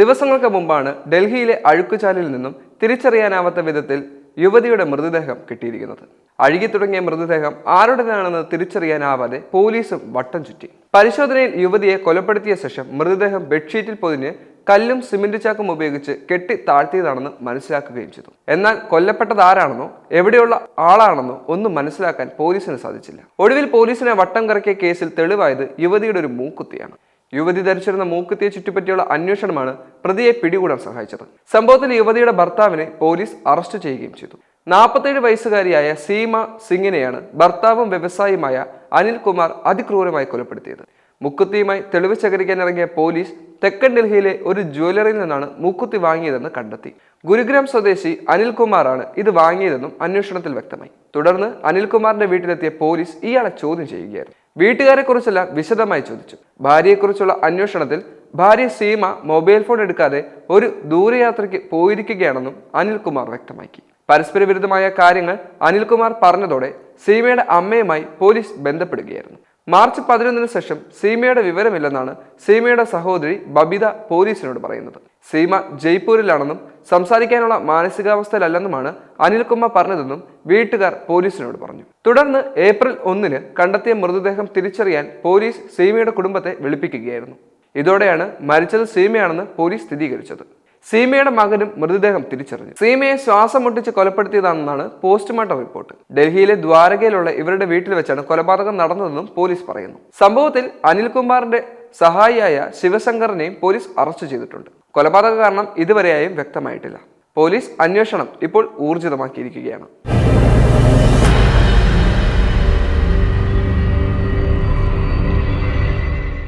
ദിവസങ്ങൾക്ക് മുമ്പാണ് ഡൽഹിയിലെ അഴുക്കുചാലിൽ നിന്നും തിരിച്ചറിയാനാവാത്ത വിധത്തിൽ യുവതിയുടെ മൃതദേഹം കിട്ടിയിരിക്കുന്നത്. അഴുകി തുടങ്ങിയ മൃതദേഹം ആരുടേതാണെന്ന് തിരിച്ചറിയാനാവാതെ പോലീസും വട്ടം ചുറ്റി. പരിശോധനയിൽ യുവതിയെ കൊലപ്പെടുത്തിയ ശേഷം മൃതദേഹം ബെഡ്ഷീറ്റിൽ പൊതിഞ്ഞ് കല്ലും സിമെന്റ് ചാക്കും ഉപയോഗിച്ച് കെട്ടി താഴ്ത്തിയതാണെന്ന് മനസ്സിലാക്കുകയും ചെയ്തു. എന്നാൽ കൊല്ലപ്പെട്ടത് ആരാണെന്നോ എവിടെയുള്ള ആളാണെന്നോ ഒന്നും മനസ്സിലാക്കാൻ പോലീസിന് സാധിച്ചില്ല. ഒടുവിൽ പോലീസിനെ വട്ടം കറക്കിയ കേസിൽ തെളിവായത് യുവതിയുടെ ഒരു മൂക്കുത്തിയാണ്. യുവതി ധരിച്ചിരുന്ന മൂക്കുത്തിയെ ചുറ്റിപ്പറ്റിയുള്ള അന്വേഷണമാണ് പ്രതിയെ പിടികൂടാൻ സഹായിച്ചത്. സംഭവത്തിൽ യുവതിയുടെ ഭർത്താവിനെ പോലീസ് അറസ്റ്റ് ചെയ്യുകയും ചെയ്തു. നാൽപ്പത്തേഴ് വയസ്സുകാരിയായ സീമ സിംഗിനെയാണ് ഭർത്താവും വ്യവസായിയുമായ അനിൽകുമാർ അതിക്രൂരമായി കൊലപ്പെടുത്തിയത്. മുക്കുത്തിയുമായി തെളിവ് ശേഖരിക്കാൻ ഇറങ്ങിയ പോലീസ് തെക്കൻ ഡൽഹിയിലെ ഒരു ജ്വല്ലറിയിൽ നിന്നാണ് മൂക്കുത്തി വാങ്ങിയതെന്ന് കണ്ടെത്തി. ഗുരുഗ്രാം സ്വദേശി അനിൽകുമാറാണ് ഇത് വാങ്ങിയതെന്നും അന്വേഷണത്തിൽ വ്യക്തമായി. തുടർന്ന് അനിൽകുമാറിന്റെ വീട്ടിലെത്തിയ പോലീസ് ഇയാളെ ചോദ്യം ചെയ്യുകയായിരുന്നു. വീട്ടുകാരെ കുറിച്ചെല്ലാം വിശദമായി ചോദിച്ചു. ഭാര്യയെക്കുറിച്ചുള്ള അന്വേഷണത്തിൽ ഭാര്യ സീമ മൊബൈൽ ഫോൺ എടുക്കാതെ ഒരു ദൂരയാത്രയ്ക്ക് പോയിരിക്കുകയാണെന്നും അനിൽകുമാർ വ്യക്തമാക്കി. പരസ്പര വിരുദ്ധമായ കാര്യങ്ങൾ അനിൽകുമാർ പറഞ്ഞതോടെ സീമയുടെ അമ്മയുമായി പോലീസ് ബന്ധപ്പെടുകയായിരുന്നു. മാർച്ച് പതിനൊന്നിന് ശേഷം സീമയുടെ വിവരമില്ലെന്നാണ് സീമയുടെ സഹോദരി ബബിത പോലീസിനോട് പറയുന്നത്. സീമ ജയ്പൂരിലാണെന്നും സംസാരിക്കാനുള്ള മാനസികാവസ്ഥയിലല്ലെന്നുമാണ് അനിൽകുമാർ പറഞ്ഞതെന്നും വീട്ടുകാർ പോലീസിനോട് പറഞ്ഞു. തുടർന്ന് ഏപ്രിൽ ഒന്നിന് കണ്ടെത്തിയ മൃതദേഹം തിരിച്ചറിയാൻ പോലീസ് സീമയുടെ കുടുംബത്തെ വിളിപ്പിക്കുകയായിരുന്നു. ഇതോടെയാണ് മരിച്ചത് സീമയാണെന്ന് പോലീസ് സ്ഥിരീകരിച്ചത്. സീമയുടെ മകനും മൃതദേഹം തിരിച്ചറിഞ്ഞു. സീമയെ ശ്വാസം മുട്ടിച്ച് കൊലപ്പെടുത്തിയതാണെന്നാണ് പോസ്റ്റ്മോർട്ടം റിപ്പോർട്ട്. ഡൽഹിയിലെ ദ്വാരകയിലുള്ള ഇവരുടെ വീട്ടിൽ വെച്ചാണ് കൊലപാതകം നടന്നതെന്നും പോലീസ് പറയുന്നു. സംഭവത്തിൽ അനിൽകുമാറിന്റെ സഹായിയായ ശിവശങ്കറിനെയും പോലീസ് അറസ്റ്റ് ചെയ്തിട്ടുണ്ട്. കൊലപാതക കാരണം ഇതുവരെയായും വ്യക്തമായിട്ടില്ല. പോലീസ് അന്വേഷണം ഇപ്പോൾ ഊർജിതമാക്കിയിരിക്കുകയാണ്.